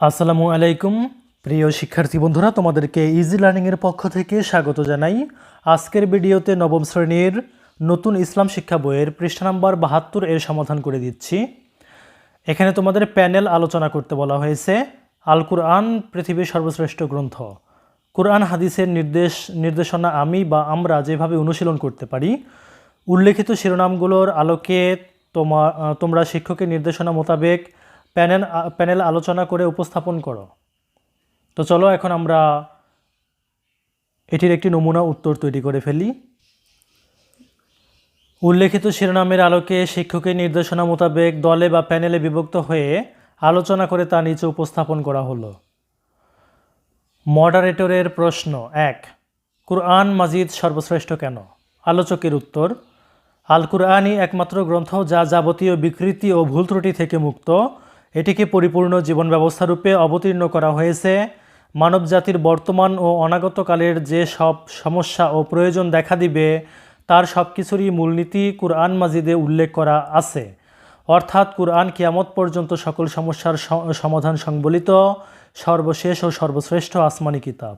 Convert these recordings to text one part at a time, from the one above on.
আসসালামু আলাইকুম। প্রিয় শিক্ষার্থী বন্ধুরা, তোমাদেরকে ইজি লার্নিংয়ের পক্ষ থেকে স্বাগত জানাই। আজকের ভিডিওতে নবম শ্রেণির নতুন ইসলাম শিক্ষা বইয়ের পৃষ্ঠা নাম্বার বাহাত্তর এর সমাধান করে দিচ্ছি। এখানে তোমাদের প্যানেল আলোচনা করতে বলা হয়েছে, আল কুরআন পৃথিবীর সর্বশ্রেষ্ঠ গ্রন্থ। কুরআন, হাদিসের নির্দেশ, নির্দেশনা আমি বা আমরা যেভাবে অনুশীলন করতে পারি, উল্লেখিত শিরোনামগুলোর আলোকে তোমা তোমরা শিক্ষকের নির্দেশনা মোতাবেক প্যানেল প্যানেল আলোচনা করে উপস্থাপন করো। তো চলো এখন আমরা এটির একটি নমুনা উত্তর তৈরি করে ফেলি। উল্লেখিত শিরোনামের আলোকে শিক্ষকের নির্দেশনা মোতাবেক দলে বা প্যানেলে বিভক্ত হয়ে আলোচনা করে তা নিচে উপস্থাপন করা হলো। মডারেটরের প্রশ্ন এক, কুরআন মাজিদ সর্বশ্রেষ্ঠ কেন? আলোচকের উত্তর আল কুরআনই একমাত্র গ্রন্থ যা যাবতীয় বিকৃতি ও ভুল ত্রুটি থেকে মুক্ত এটিকে পরিপূর্ণ জীবন ব্যবস্থা রূপে অবতীর্ণ করা হয়েছে। মানবজাতির বর্তমান ও অনাগত কালের যে সব সমস্যা ও প্রয়োজন দেখা দিবে, তার সব কিছুরই মূলনীতি কুরআন মাজিদে উল্লেখ করা আছে। অর্থাৎ কুরআন কিয়ামত পর্যন্ত সকল সমস্যার সমাধান সংবলিত সর্বশেষ ও সর্বশ্রেষ্ঠ আসমানি কিতাব।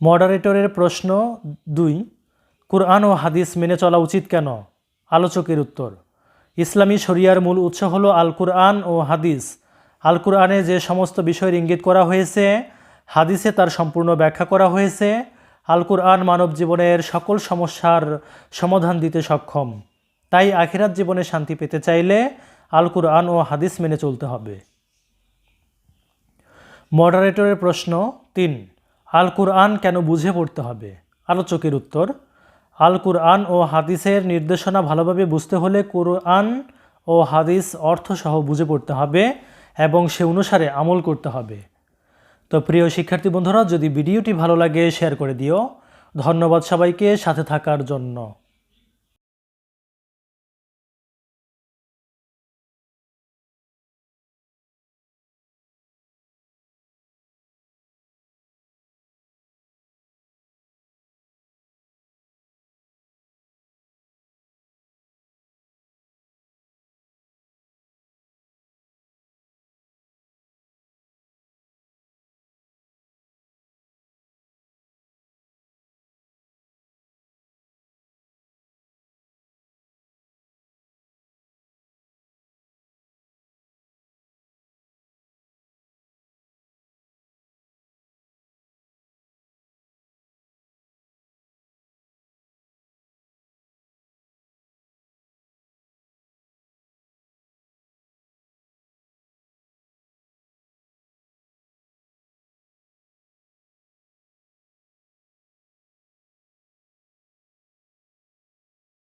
মডারেটরের প্রশ্ন দুই, কুরআন ও হাদিস মেনে চলা উচিত কেন? আলোচকের উত্তর ইসলামী শরিয়ার মূল উৎস হলো আল কুরআন ও হাদিস। আল কুরআনে যে সমস্ত বিষয়ের ইঙ্গিত করা হয়েছে, হাদিসে তার সম্পূর্ণ ব্যাখ্যা করা হয়েছে। আল কুরআন মানব জীবনের সকল সমস্যার সমাধান দিতে সক্ষম। তাই আখিরাত জীবনে শান্তি পেতে চাইলে আল কুরআন ও হাদিস মেনে চলতে হবে। মডারেটরের প্রশ্ন তিন আল কুরআন কেন বুঝে পড়তে হবে? আলোচকের উত্তর আল কুরআন ও হাদিসের নির্দেশনা ভালোভাবে বুঝতে হলে কুরআন ও হাদিস অর্থসহ বুঝে পড়তে হবে এবং সে অনুসারে আমল করতে হবে। তো প্রিয় শিক্ষার্থী বন্ধুরা, যদি ভিডিওটি ভালো লাগে, শেয়ার করে দিও। ধন্যবাদ সবাইকে সাথে থাকার জন্য।